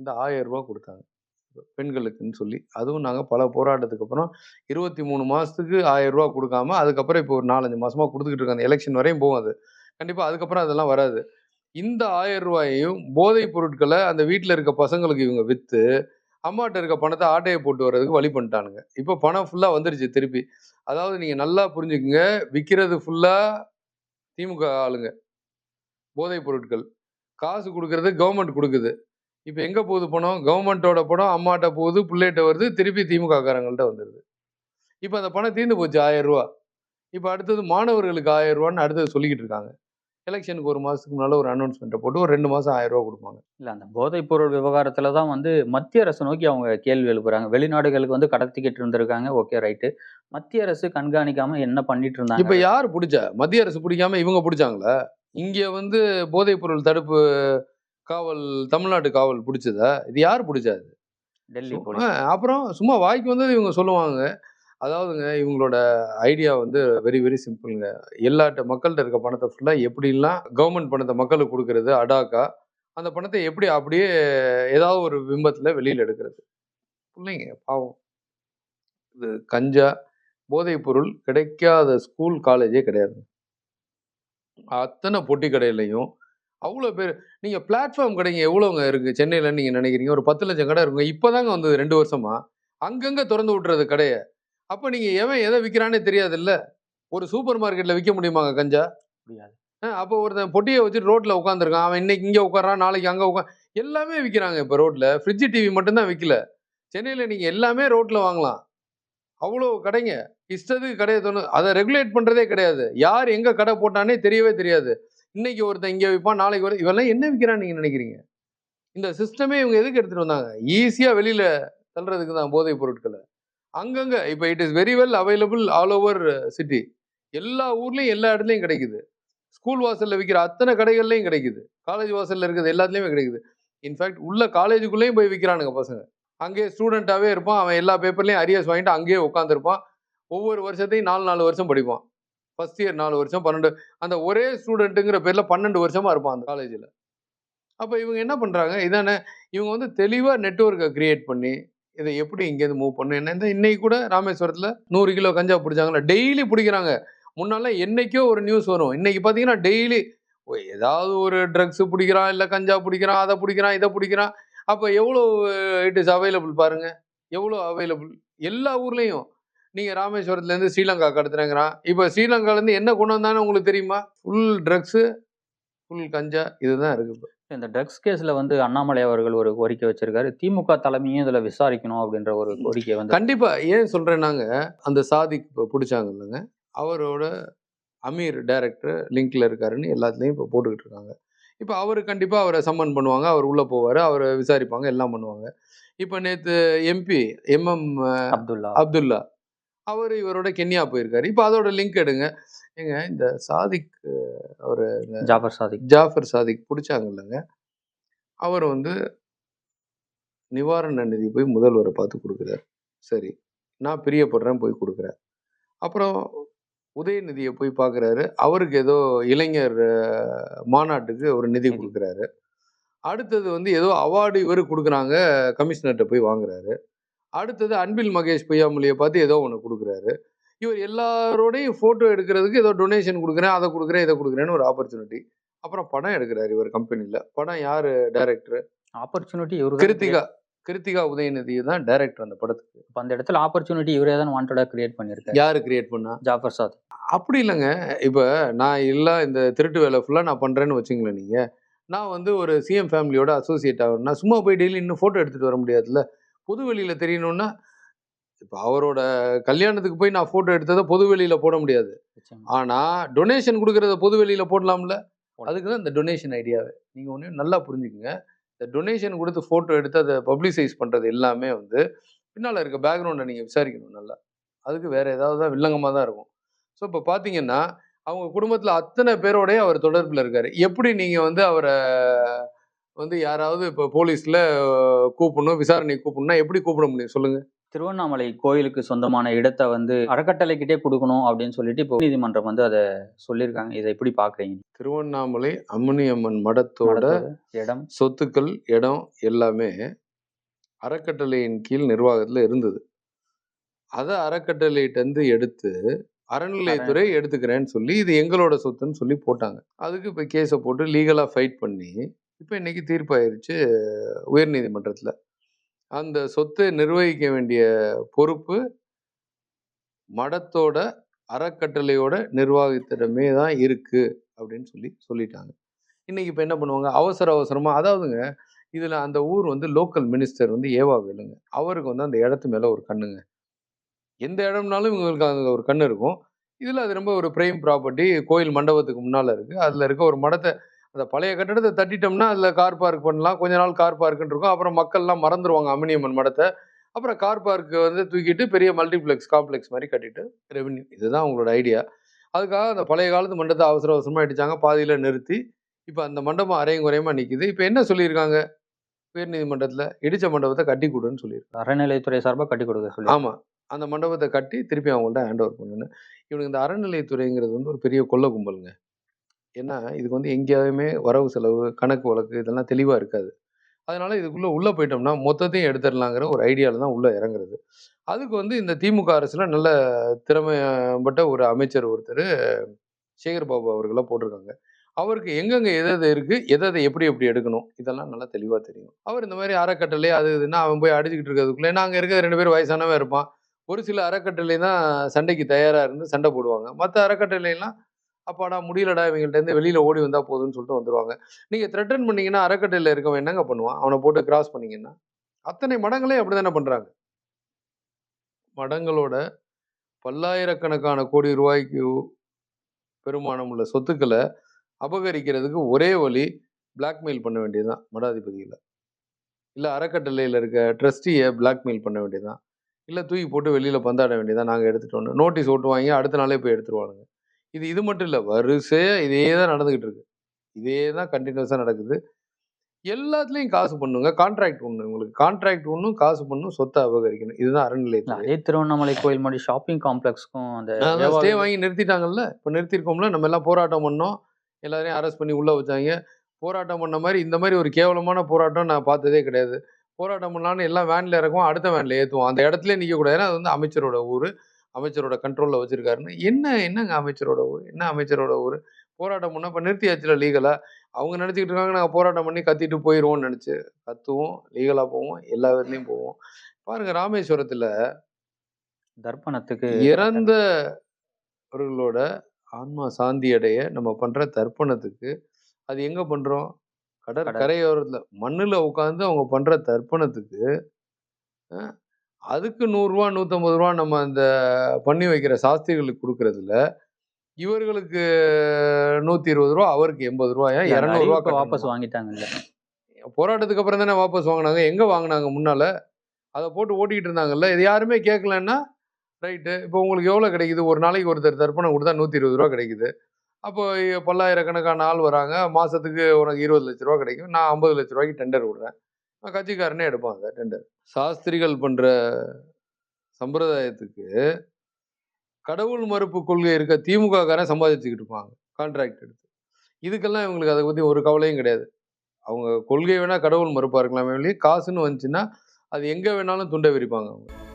Speaker 1: இந்த ஆயிரம் ரூபா கொடுத்தாங்க. பெண்களுக்குன்னு சொல்லி அதுவும் நாங்கள் பல போராட்டத்துக்கு அப்புறம் இருபத்தி மூணு மாதத்துக்கு ஆயிரம் ரூபா கொடுக்காம அதுக்கப்புறம் இப்போ ஒரு நாலஞ்சு மாதமாக கொடுத்துக்கிட்டு இருக்காங்க. அந்த எலெக்ஷன் வரையும் போகும் அது. கண்டிப்பாக அதுக்கப்புறம் அதெல்லாம் வராது. இந்த ஆயிரம் ரூபாயையும் போதைப் பொருட்களை அந்த வீட்டில் இருக்க பசங்களுக்கு இவங்க விற்று அம்மாட்ட இருக்க பணத்தை ஆட்டையை போட்டு வர்றதுக்கு வழி பண்ணிட்டானுங்க. இப்போ பணம் ஃபுல்லாக வந்துருச்சு திருப்பி. அதாவது நீங்கள் நல்லா புரிஞ்சுக்குங்க விற்கிறது ஃபுல்லாக திமுக ஆளுங்க. போதைப் பொருட்கள். காசு கொடுக்கறது கவர்மெண்ட் கொடுக்குது. இப்போ எங்கே போகுது பணம்? கவர்மெண்ட்டோட பணம் அம்மாட்ட போகுது பிள்ளைகிட்ட வருது திருப்பி திமுக காரங்கள்ட்ட வந்துடுது இப்போ அந்த பணம் தீர்ந்து போச்சு ஆயிரம் ரூபா. இப்போ அடுத்தது மாணவர்களுக்கு ஆயிரம் ரூபான்னு அடுத்தது சொல்லிக்கிட்டு இருக்காங்க. எலெக்ஷனுக்கு ஒரு மாதத்துக்கு முன்னால் ஒரு அனௌன்ஸ்மெண்ட்டை போட்டு ஒரு ரெண்டு மாதம் ஆயிரம் ரூபா கொடுப்பாங்க.
Speaker 2: இல்ல அந்த போதைப் பொருள் விவகாரத்துல தான் வந்து மத்திய அரசு நோக்கி அவங்க கேள்வி எழுப்புறாங்க. வெளிநாடுகளுக்கு வந்து கடத்திக்கிட்டு இருந்திருக்காங்க. ஓகே ரைட்டு மத்திய அரசு கண்காணிக்காம என்ன பண்ணிட்டு இருந்தாங்க?
Speaker 1: இப்போ யார் பிடிச்சா? மத்திய அரசு பிடிக்காம இவங்க பிடிச்சாங்களா? இங்கே வந்து போதைப் பொருள் தடுப்பு காவல் தமிழ்நாட்டு காவல் பிடிச்சதா? இது யார் பிடிச்சா
Speaker 2: டெல்லி
Speaker 1: அப்புறம் சும்மா வாய்க்கு வந்தது இவங்க சொல்லுவாங்க. அதாவதுங்க இவங்களோட ஐடியா வந்து வெரி வெரி சிம்பிளுங்க எல்லாட்ட மக்கள்கிட்ட இருக்க பணத்தை ஃபுல்லாக எப்படிலாம் கவர்மெண்ட் பணத்தை மக்களுக்கு கொடுக்கறது அடாக்கா அந்த பணத்தை எப்படி அப்படியே ஏதாவது ஒரு பிம்பத்தில் வெளியில் எடுக்கிறது. பிள்ளைங்க பாவம். இது கஞ்சா போதைப் பொருள் கிடைக்காத ஸ்கூல் காலேஜே கிடையாது அத்தனை பொட்டி கடையிலையும் அவ்வளோ பேர். நீங்கள் பிளாட்ஃபார்ம் கடைங்க எவ்வளோங்க இருக்குது சென்னையில் நீங்கள் நினைக்கிறீங்க. ஒரு பத்து லட்சம் கடை இருக்குங்க. இப்போதாங்க வந்தது ரெண்டு வருஷமா. அங்கங்கே திறந்து விட்டுறது கடையை. அப்போ நீங்கள் எவன் எதை விற்கிறானே தெரியாதுல்ல? ஒரு சூப்பர் மார்க்கெட்டில் விற்க முடியுமாங்க கஞ்சா?
Speaker 2: முடியாது.
Speaker 1: அப்போ ஒருத்தன் பொட்டியை வச்சுட்டு ரோட்டில் உட்காந்துருக்கான் அவன் இன்னைக்கு இங்கே உட்காரான் நாளைக்கு அங்கே உட்கா எல்லாமே விற்கிறாங்க இப்போ ரோட்டில் ஃப்ரிட்ஜ் டிவி மட்டும்தான் விற்கல சென்னையில் நீங்கள் எல்லாமே ரோட்டில் வாங்கலாம். அவ்வளோ கடைங்க. இஷ்டத்துக்கு கடையை தோணும் அதை ரெகுலேட் பண்ணுறதே கிடையாது. யார் எங்கே கடை போட்டானே தெரியவே தெரியாது. இன்னைக்கு ஒருத்தன் இங்கே விற்பான் நாளைக்கு ஒரு இவெல்லாம் என்ன விற்கிறான்னு நீங்கள் நினைக்கிறீங்க? இந்த சிஸ்டமே இவங்க எதுக்கு எடுத்துகிட்டு வந்தாங்க? ஈஸியாக வெளியில் தள்ளுறதுக்கு தான் போதைப் பொருட்களை. அங்கங்கே இப்போ it is very well available all over city எல்லா ஊர்லேயும் எல்லா இடத்துலையும் கிடைக்குது. ஸ்கூல் வாசலில் விற்கிற அத்தனை கடைகள்லையும் கிடைக்குது. காலேஜ் வாசலில் இருக்கிறது எல்லாத்துலேயுமே கிடைக்குது. இன்ஃபேக்ட் உள்ள காலேஜுக்குள்ளேயும் போய் விற்கிறானுங்க பசங்க. அங்கேயே ஸ்டூடெண்ட்டாகவே இருப்பான். அவன் எல்லா பேப்பர்லையும் அரியர்ஸ் வாங்கிட்டு அங்கேயே உட்காந்துருப்பான் ஒவ்வொரு வருஷத்தையும் நாலு நாலு வருஷம் படிப்பான். ஃபர்ஸ்ட் இயர் நாலு வருஷம் பன்னெண்டு அந்த ஒரே ஸ்டூடெண்ட்டுங்கிற பேரில் பன்னெண்டு வருஷமா இருப்பான் அந்த காலேஜில் அப்போ இவங்க என்ன பண்ணுறாங்க இதானே இவங்க வந்து தெளிவாக நெட்ஒர்க்கை கிரியேட் பண்ணி இதை எப்படி இங்கேருந்து மூவ் பண்ணு என்ன இந்த இன்னைக்கு கூட ராமேஸ்வரத்தில் நூறு கிலோ கஞ்சா பிடிச்சாங்களா? டெய்லி பிடிக்கிறாங்க. முன்னாலாம் என்னைக்கோ ஒரு நியூஸ் வரும். இன்னைக்கு பார்த்தீங்கன்னா டெய்லி ஏதாவது ஒரு ட்ரக்ஸ் பிடிக்கிறான் இல்லை கஞ்சா பிடிக்கிறான் அதை பிடிக்கிறான் இதை பிடிக்கிறான். அப்போ எவ்வளோ இட் இஸ் அவைலபிள் பாருங்கள் எவ்வளோ அவைலபிள் எல்லா ஊர்லேயும். நீங்கள் ராமேஸ்வரத்துலேருந்து ஸ்ரீலங்கா கடத்துறேங்கிறான். இப்போ ஸ்ரீலங்காலேருந்து என்ன கொண்டு வந்தானு உங்களுக்கு தெரியுமா? ஃபுல் ட்ரக்ஸு ஃபுல் கஞ்சா இதுதான் இருக்கு இப்போ.
Speaker 2: இந்த ட்ரக்ஸ் கேஸ்ல வந்து அண்ணாமலை அவர்கள் ஒரு கோரிக்கை வச்சிருக்காரு. திமுக தலைமையும் இதுல விசாரிக்கணும் அப்படின்ற ஒரு கோரிக்கையை வந்து
Speaker 1: கண்டிப்பா. ஏன் சொல்றேன்னாங்க அந்த இப்போ பிடிச்சாங்க இல்லைங்க. அவரோட அமீர் டைரக்டர் லிங்க்ல இருக்காருன்னு எல்லாத்துலேயும் இப்போ போட்டுக்கிட்டு இருக்காங்க. இப்போ அவர் கண்டிப்பாக அவரை சம்மன் பண்ணுவாங்க. அவர் உள்ளே போவார். அவரை விசாரிப்பாங்க. எல்லாம் பண்ணுவாங்க. இப்போ நேற்று எம்பி எம்எம்
Speaker 2: அப்துல்லா.
Speaker 1: அப்துல்லா. அவர் இவரோட கென்யா போயிருக்காரு. இப்போ அதோட லிங்க் எடுங்க. ஏங்க இந்த சாதிக் அவர்
Speaker 2: ஜாஃபர் சாதிக்.
Speaker 1: ஜாஃபர் சாதிக் பிடிச்சாங்க இல்லைங்க அவர் வந்து நிவாரண நிதி போய் முதல்வரை பார்த்து கொடுக்குறாரு. சரி நான் பிரியப்படுறேன் போய் கொடுக்குறேன். அப்புறம் உதயநிதியை போய் பார்க்குறாரு. அவருக்கு ஏதோ இளைஞர் மாநாட்டுக்கு ஒரு நிதி
Speaker 2: நிதி.
Speaker 1: கொடுக்குறாரு. அடுத்தது வந்து ஏதோ அவார்டு இவர் கொடுக்குறாங்க கமிஷனர்கிட்ட போய் வாங்குறாரு. அடுத்தது அன்பில் மகேஷ் பொய்யாமொழியை பார்த்து ஏதோ ஒன்று கொடுக்குறாரு. இவர் எல்லாரோடையும் ஃபோட்டோ எடுக்கிறதுக்கு ஏதோ டொனேஷன் கொடுக்குறேன் அதை கொடுக்குறேன் இதை கொடுக்குறேன்னு ஒரு ஆப்பர்ச்சுனிட்டி அப்புறம் படம் எடுக்கிறாரு இவர் கம்பெனியில் படம் யார் டைரக்டர்
Speaker 2: ஆப்பர்ச்சுனிட்டி இவரு
Speaker 1: கிருத்திகா. கிருத்திகா உதயநிதி தான் டைரக்டர் அந்த படத்துக்கு.
Speaker 2: இப்ப அந்த இடத்துல ஆப்பர்ச்சுனிட்டி இவரே தான் வாண்டடா கிரியேட் பண்ணிருக்காரு
Speaker 1: யாரு கிரியேட் பண்ணா?
Speaker 2: ஜாஃபர் சாதிக்
Speaker 1: அப்படி இல்லைங்க. இப்போ நான் இல்லை இந்த திருட்டு வேலை ஃபுல்லாக நான் பண்ணுறேன்னு வச்சுங்களேன் நீங்கள் நான் வந்து ஒரு சிஎம் ஃபேமிலியோட அசோசியேட் ஆகணும்னா சும்மா போய் டெய்லி இன்னும் ஃபோட்டோ எடுத்துகிட்டு வர முடியாதுல்ல. பொது வெளியில் தெரியணும்னா இப்போ அவரோட கல்யாணத்துக்கு போய் நான் ஃபோட்டோ எடுத்ததை பொது வெளியில் போட முடியாது. ஆனால் டொனேஷன் கொடுக்கறத பொது வெளியில் போடலாம்ல அதுக்கு தான் இந்த டொனேஷன் ஐடியாவே நீங்கள் ஒன்று நல்லா புரிஞ்சுக்குங்க. இந்த டொனேஷன் கொடுத்து ஃபோட்டோ எடுத்து அதை பப்ளிசைஸ் பண்ணுறது எல்லாமே வந்து பின்னால் இருக்க பேக்ரவுண்டை நீங்கள் விசாரிக்கணும் நல்லா. அதுக்கு வேற ஏதாவது தான் வில்லங்கமாக தான் இருக்கும். ஸோ இப்போ பார்த்தீங்கன்னா அவங்க குடும்பத்தில் அத்தனை பேரோடய அவர் தொடர்பில் இருக்காரு. எப்படி நீங்கள் வந்து அவரை வந்து யாராவது இப்போ போலீஸில் கூப்பிடணும் விசாரணை கூப்பிடணும்னா எப்படி கூப்பிட முடியும்? சொல்லுங்க.
Speaker 2: திருவண்ணாமலை கோயிலுக்கு சொந்தமான இடத்தை வந்து அறக்கட்டளைக்கிட்டே கொடுக்கணும் அப்படின்னு சொல்லிட்டு இப்போ நீதிமன்றம் வந்து அதை சொல்லியிருக்காங்க. இதை எப்படி பாக்குறீங்க
Speaker 1: திருவண்ணாமலை அம்மணியம்மன் மடத்தோட
Speaker 2: மடத்தோட இடம்.
Speaker 1: சொத்துக்கள் இடம் எல்லாமே அறக்கட்டளையின் கீழ் நிர்வாகத்தில் இருந்தது. அதை அறக்கட்டளையிட்டேருந்து எடுத்து அறநிலையத்துறை எடுத்துக்கிறேன்னு சொல்லி இது எங்களோட சொத்துன்னு சொல்லி போட்டாங்க. அதுக்கு இப்போ கேஸை போட்டு லீகலாக ஃபைட் பண்ணி இப்போ இன்றைக்கி தீர்ப்பாயிருச்சு உயர்நீதிமன்றத்தில் அந்த சொத்தை நிர்வகிக்க வேண்டிய பொறுப்பு மடத்தோட அறக்கட்டளையோட நிர்வாகத்திடமே தான் இருக்குது அப்படின்னு சொல்லி சொல்லிட்டாங்க. இன்னைக்கு இப்போ என்ன பண்ணுவாங்க? அவசர அவசரமாக அதாவதுங்க இதில் அந்த ஊர் வந்து லோக்கல் மினிஸ்டர் வந்து ஏவா வேலுங்க. அவருக்கு வந்து அந்த இடத்து மேலே ஒரு கண்ணுங்க. எந்த இடம்னாலும் இவங்களுக்கு அந்த ஒரு கண் இருக்கும். இதில் அது ரொம்ப ஒரு பிரைம் ப்ராப்பர்ட்டி கோயில் மண்டபத்துக்கு முன்னால் இருக்குது அதில் இருக்க ஒரு மடத்தை அந்த பழைய கட்டடத்தை தட்டிட்டோம்னா அதுல கார் பார்க் பண்ணலாம். கொஞ்ச நாள் கார் பார்க்குன்னு இருக்கும். அப்புறம் மக்கள்லாம் மறந்துடுவாங்க அமினியம்மன் மடத்தை அப்புறம் கார் பார்க் வந்து தூக்கிட்டு பெரிய மல்டிப்ளெக்ஸ் காம்ப்ளெக்ஸ் மாதிரி கட்டிட்டு ரெவென்யூ இதுதான் அவங்களோட ஐடியா அதுக்காக அந்த பழைய காலத்து மண்டபத்தை அவசர அவசரமா அடிச்சாங்க பாதியில நிறுத்தி இப்போ அந்த மண்டபம் அரையும் குறையமா நிக்குது. இப்போ என்ன சொல்லியிருக்காங்க? உயர்நீதிமன்றத்துல இடிச்ச மண்டபத்தை கட்டி கொடுன்னு சொல்லியிருக்காங்க.
Speaker 2: அறநிலையத்துறை சார்பாக கட்டி கொடுக்க சொல்லி.
Speaker 1: ஆமா. அந்த மண்டபத்தை கட்டி திருப்பி அவங்கள்ட்ட ஹேண்ட் ஓவர் பண்ணணும் இவனுக்கு இந்த அறநிலையத்துறைங்கிறது வந்து ஒரு பெரிய கொள்ள கும்பலுங்க. ஏன்னா இதுக்கு வந்து எங்கேயாவதுமே வரவு செலவு கணக்கு வழக்கு இதெல்லாம் தெளிவாக இருக்காது. அதனால் இதுக்குள்ளே உள்ளே போயிட்டோம்னா மொத்தத்தையும் எடுத்துடலாங்கிற ஒரு ஐடியாவில் தான் உள்ளே இறங்குறது. அதுக்கு வந்து இந்த திமுக அரசில் நல்ல திறமைப்பட்ட ஒரு அமைச்சர் ஒருத்தர் சேகர் பாபு அவர்களாக போட்டிருக்காங்க. அவருக்கு எங்கெங்கே எது எது இருக்குது எதை எதை எப்படி எப்படி எடுக்கணும் இதெல்லாம் நல்லா தெளிவாக தெரியும். அவர் இந்த மாதிரி அறக்கட்டளை அது இதுன்னா அவன் போய் அடிச்சுக்கிட்டு இருக்கிறதுக்குள்ளே ஏன்னா அங்க இருக்கிற ரெண்டு பேர் வயசானவன் இருப்பான். ஒரு சில அறக்கட்டளை தான் சண்டைக்கு தயாராக இருந்து சண்டை போடுவாங்க. மற்ற அறக்கட்டளைலாம் அப்பாடா முடியலடா இவங்கள்ட்ட வெளியில் ஓடி வந்தால் போதும்னு சொல்லிட்டு வந்துடுவாங்க நீங்கள் த்ரெட்டன் பண்ணீங்கன்னா அறக்கட்டையில் இருக்கவன் என்னங்க பண்ணுவான்? அவனை போட்டு கிராஸ் பண்ணீங்கன்னா. அத்தனை மடங்களே அப்படிதானே பண்ணுறாங்க மடங்களோட பல்லாயிரக்கணக்கான கோடி ரூபாய்க்கு பெருமானம் உள்ள சொத்துக்களை அபகரிக்கிறதுக்கு ஒரே வழி பிளாக்மெயில் பண்ண வேண்டியதுதான் மடாதிபதியில். இல்லை அறக்கட்டளையில் இருக்க ட்ரஸ்டியை பிளாக்மெயில் பண்ண வேண்டியதுதான். இல்லை தூக்கி போட்டு வெளியில் பந்தாட வேண்டியதான் நாங்கள் எடுத்துட்டோன்னு நோட்டீஸ் ஓட்டுவாங்க அடுத்த நாளே போய் எடுத்துருவானுங்க. இது இது மட்டும் இல்லை வரிசையாக இதே தான் நடந்துக்கிட்டு இருக்கு இதே தான் கண்டினியூஸாக நடக்குது. எல்லாத்துலேயும் காசு பண்ணுங்க. கான்ட்ராக்ட் ஒன்று உங்களுக்கு கான்ட்ராக்ட் ஒன்றும் காசு பண்ணும் சொத்தை அபகரிக்கணும். இதுதான்
Speaker 2: இல்ல,
Speaker 1: அறநிலையத்துறை.
Speaker 2: அதே திருவண்ணாமலை கோயில் மாதிரி ஷாப்பிங் காம்ப்ளெக்ஸ்க்கும் அந்த
Speaker 1: ஸ்டே வாங்கி நிறுத்திட்டாங்கல்ல? இப்போ நிறுத்திருக்கோம்ல நம்ம எல்லாம் போராட்டம் பண்ணோம். எல்லாரையும் அரெஸ்ட் பண்ணி உள்ள வச்சாங்க. போராட்டம் பண்ண மாதிரி இந்த மாதிரி ஒரு கேவலமான போராட்டம் நான் பார்த்ததே கிடையாது. போராட்டம் பண்ணலான்னு எல்லாம் வேன்ல இறக்குவோம் அடுத்த வேன்ல ஏற்றுவோம் அந்த இடத்துல நிற்க கூடாது ஏன்னா அது வந்து அமைச்சரோட ஊர். அமைச்சரோட கண்ட்ரோல்ல வச்சிருக்காருன்னு என்ன என்னங்க அமைச்சரோட ஊர் என்ன அமைச்சரோட ஊர்? போராட்டம் பண்ணா இப்போ நிறுத்தியாச்சுல லீகலா அவங்க நினைச்சிட்டு இருக்காங்க நாங்கள் போராட்டம் பண்ணி கத்திட்டு போயிடுவோம்னு நினைச்சு. கத்துவோம் லீகலா போவோம் எல்லா விதத்துலையும் போவோம். பாருங்க ராமேஸ்வரத்துல
Speaker 2: தர்ப்பணத்துக்கு
Speaker 1: இறந்தவர்களோட ஆன்மா சாந்தி அடைய நம்ம பண்ற தர்ப்பணத்துக்கு அது எங்க பண்றோம்? கடற்
Speaker 2: கடல்.
Speaker 1: கரையோரத்துல மண்ணுல உட்காந்து அவங்க பண்ற தர்ப்பணத்துக்கு அதுக்கு நூறுரூவா நூற்றம்பது ரூபா நம்ம அந்த பண்ணி வைக்கிற சாஸ்திரிகளுக்கு கொடுக்கறதுல இவர்களுக்கு நூத்தி இருபது ரூபா அவருக்கு எண்பது ரூபாயா இரநூறுவா
Speaker 2: வாபஸ் வாங்கிட்டாங்கல்ல.
Speaker 1: போராட்டத்துக்கு அப்புறம் தானே வாபஸ் வாங்கினாங்க. எங்க வாங்கினாங்க முன்னால? அதை போட்டு ஓட்டிக்கிட்டு இருந்தாங்கல்ல. இது யாருமே கேட்கலன்னா ரைட்டு இப்போ உங்களுக்கு எவ்வளோ கிடைக்குது? ஒரு நாளைக்கு ஒருத்தர் தர்ப்பணம் கொடுத்தா நூற்றி இருபது ரூபா கிடைக்குது. அப்போ பல்லாயிரக்கணக்கான ஆள் வராங்க. மாதத்துக்கு உனக்கு இருபது லட்ச ரூபா கிடைக்கும். நான் ஐம்பது லட்ச ரூபாய்க்கு டெண்டர் விடுறேன் கட்சிக்காரனே எடுப்பான் அதை டெண்டர் சாஸ்திரிகள் பண்ணுற சம்பிரதாயத்துக்கு கடவுள் மறுப்பு கொள்கை இருக்க திமுக காரன் சம்பாதிச்சுக்கிட்டு இருப்பாங்க கான்ட்ராக்ட் எடுத்து. இதுக்கெல்லாம் இவங்களுக்கு அதை பற்றி ஒரு கவலையும் கிடையாது. அவங்க கொள்கை வேணால் கடவுள் மறுப்பாக இருக்கலாமே வழி காசுன்னு வந்துச்சுன்னா அது எங்கே வேணாலும் துண்டை விரிப்பாங்க அவங்க.